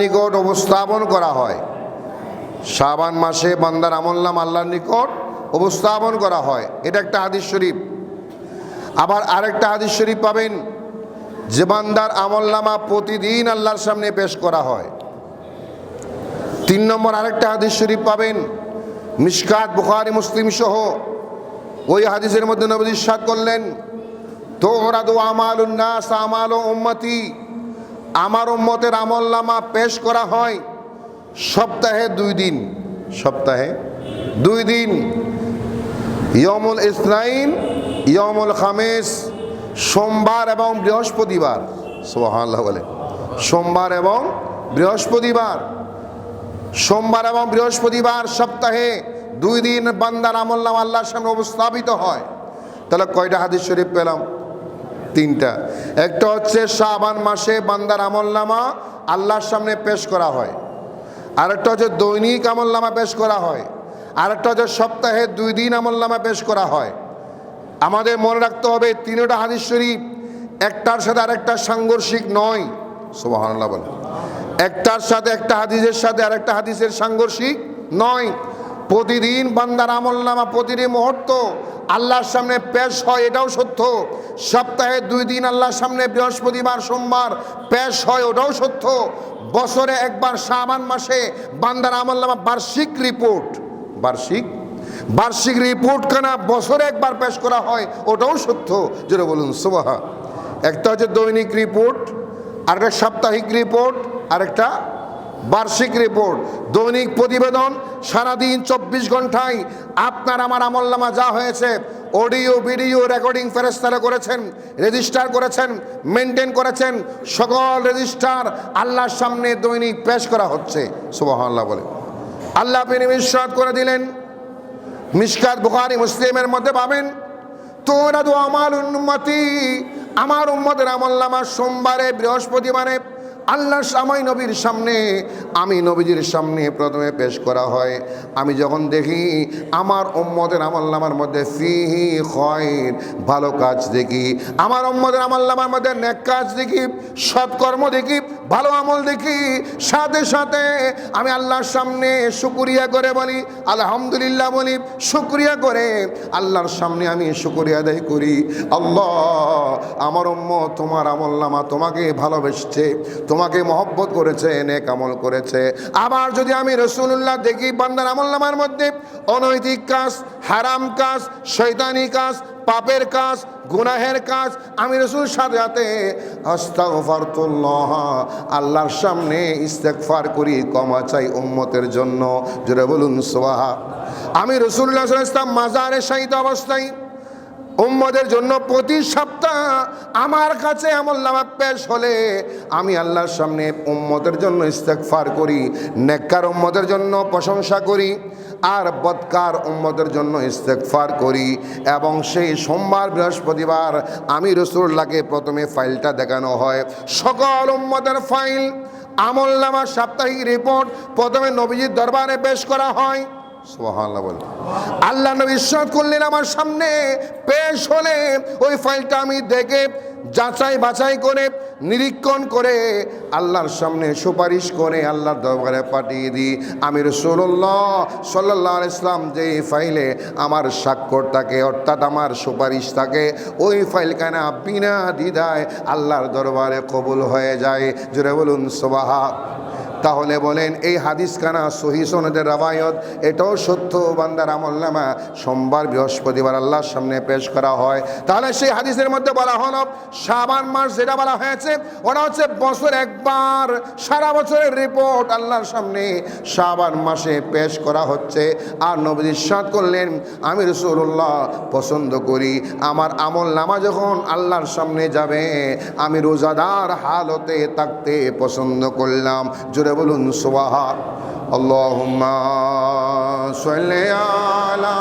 নিকট উপস্থাপন করা হয়। শাবান মাসে বান্দার আমল্লাম আল্লাহর নিকট উপস্থাপন করা হয়। এটা একটা হাদিস শরীফ। আবার আরেকটা হাদিস শরীফ পাবেন, যে বান্দার আমল্লামা প্রতিদিন আল্লাহর সামনে পেশ করা হয়। তিন নম্বর আরেকটা হাদিস শরীফ পাবেন মিসকাত বুখারি, মুসলিম সহ। ওই হাদিসের মধ্যে নবী সাদ করলেন তো ওরা দো আমাল উন্নাস আমাল উম্মতি। আমার উম্মতের আমল্লামা পেশ করা হয় সপ্তাহে দুই দিন। সপ্তাহে দুই দিন। ইয়মুল ইসনাইন ইয়মুল খামেস, সোমবার এবং বৃহস্পতিবার। সোহাল্লাহ বলে। সোমবার এবং বৃহস্পতিবার। সোমবার এবং বৃহস্পতিবার সপ্তাহে দুই দিন বান্দার আমল্লাম আল্লাহর সামনে উপস্থাপিত হয়। তাহলে কয়টা হাদিস শরীফ পেলাম? তিনটা। একটা হচ্ছে শাবান মাসে বান্দার আমলনামা আল্লাহর সামনে পেশ করা হয়। আরেকটা হচ্ছে দৈনিক আমলনামা পেশ করা হয়। আরেকটা হচ্ছে সপ্তাহে দুই দিন আমলনামা পেশ করা হয়। আমাদের মনে রাখতে হবে তিনটা হাদিস শরীফ একটার সাথে আরেকটা সাংঘর্ষিক নয়। সুবহানাল্লাহ বলে একটার সাথে একটা হাদিসের সাথে আরেকটা হাদিসের সাংঘর্ষিক নয়। প্রতিদিন বান্দার আমল নামা প্রতিদিন মুহূর্ত আল্লাহর সামনে পেশ হয়, এটাও সত্য। সপ্তাহে দুই দিন আল্লাহর সামনে বৃহস্পতিবার, সোমবার পেশ হয়, ওটাও সত্য। বছরে একবার শাবান মাসে বান্দার আমল নামা বার্ষিক রিপোর্ট। বার্ষিক? বার্ষিক রিপোর্ট কেনা বছরে একবার পেশ করা হয়, ওটাও সত্য। যেটা বলুন সুবাহা একটা হচ্ছে দৈনিক রিপোর্ট, আরেকটা সাপ্তাহিক রিপোর্ট, আরেকটা বার্ষিক রিপোর্ট দৈনিক প্রতিবেদন, সারাদিন চব্বিশ ঘন্টায় আপনার আমার আমল্লামা যা হয়েছে অডিও ভিডিও রেকর্ডিং ফেরেস্তারা করেছেন রেজিস্টার করেছেন মেনটেন করেছেন, সকল রেজিস্টার আল্লাহর সামনে দৈনিক পেশ করা হচ্ছে। সুবাহ বলে। আল্লাহ নিঃশ্বাস করে দিলেন। মিসকাত বুখারি মুসলিমের মধ্যে পাবেন। তোরা তো আমার উন্মতি আমার উম্মতের আমল্লামা সোমবারে, বৃহস্পতিবারে আল্লাহর সামাই নবীর সামনে, আমি নবীজির সামনে প্রথমে পেশ করা হয়। আমি যখন দেখি আমার উম্মতের আমল্লামার মধ্যে ফিহি খয়ের, ভালো কাজ দেখি। আমার উম্মতের আমল্লামার মধ্যে নেক কাজ দেখি, সৎকর্ম দেখি, ভালো আমল দেখি। সাথে সাথে আমি আল্লাহর সামনে শুকুরিয়া করে বলি, আলহামদুলিল্লাহ বলি, শুক্রিয়া করে আল্লাহর সামনে আমি শুক্রিয়া আদায় করি। আল্লাহ, আমার অম্ম তোমার আমল নামা তোমাকে ভালোবেসছে তোমাকে মহব্বত করেছে এনে আমল করেছে। আবার যদি আমি রসুল্লাহ দেখি, বান্দার আমল নামার মধ্যে অনৈতিক কাজ, হারাম কাজ শৈতানি কাজ, পাপের কাজ, গুনাহের কাজ, আমি রসুল সাথে সাথে আল্লাহর সামনে ইস্তেকফার করি, ক্ষমা চাই উম্মতের জন্য। জোরে বলুন সোহাা আমি রসুল্লাহ মাজারে সাহিত অবস্থায় উম্মদের জন্য প্রতি সপ্তাহ আমার কাছে আমল নামা পেশ হলে আমি আল্লাহর সামনে উম্মতের জন্য ইস্তেকফার করি, নেককার উম্মদের জন্য প্রশংসা করি আর বদকার উম্মদের জন্য ইস্তেকফার করি এবং সেই সোমবার, বৃহস্পতিবার আমি রসুল্লাহকে প্রথমে ফাইলটা দেখানো হয়। সকল উম্মদের ফাইল আমল নামা সাপ্তাহিক রিপোর্ট প্রথমে নবীজির দরবারে পেশ করা হয়। আল্লাহ নবী করলেন আমার সামনে, পেশ হলে ওই ফাইলটা আমি দেখে যাচাই বাছাই করে, নিরীক্ষণ করে আল্লাহর সামনে সুপারিশ করে আল্লাহর দরবারে পাঠিয়ে দিই। আমি রসুল্লাহ সাল্লাহ ইসলাম যে ফাইলে আমার স্বাক্ষর থাকে, অর্থাৎ আমার সুপারিশ থাকে, ওই ফাইলখানা বিনা দ্বিধায় আল্লাহর দরবারে কবুল হয়ে যায়। জুড়ে বলুন সোবাহা তাহলে বলেন, এই হাদিস কানা সহি সনদের রাবায়ত এটাও সত্য, বান্দার আমল্লামা সোমবার বৃহস্পতিবার আল্লাহর সামনে পেশ করা হয়। তাহলে সেই হাদিসের মধ্যে বলা হলো, শাবান মাস যেটা বলা হয়েছে, ওটা হচ্ছে বছর একবার, সারা বছরের রিপোর্ট আল্লাহর সামনে সাবান মাসে পেশ করা হচ্ছে। আর নবী সাদ করলেন, আমি রসুল্লাহ পছন্দ করি, আমার আমল নামা যখন আল্লাহর সামনে যাবে, আমি রোজাদার হালতে থাকতে পছন্দ করলাম। জোরে বলুন সোবাহা আল্লাহুম্মা সাল্লি আলা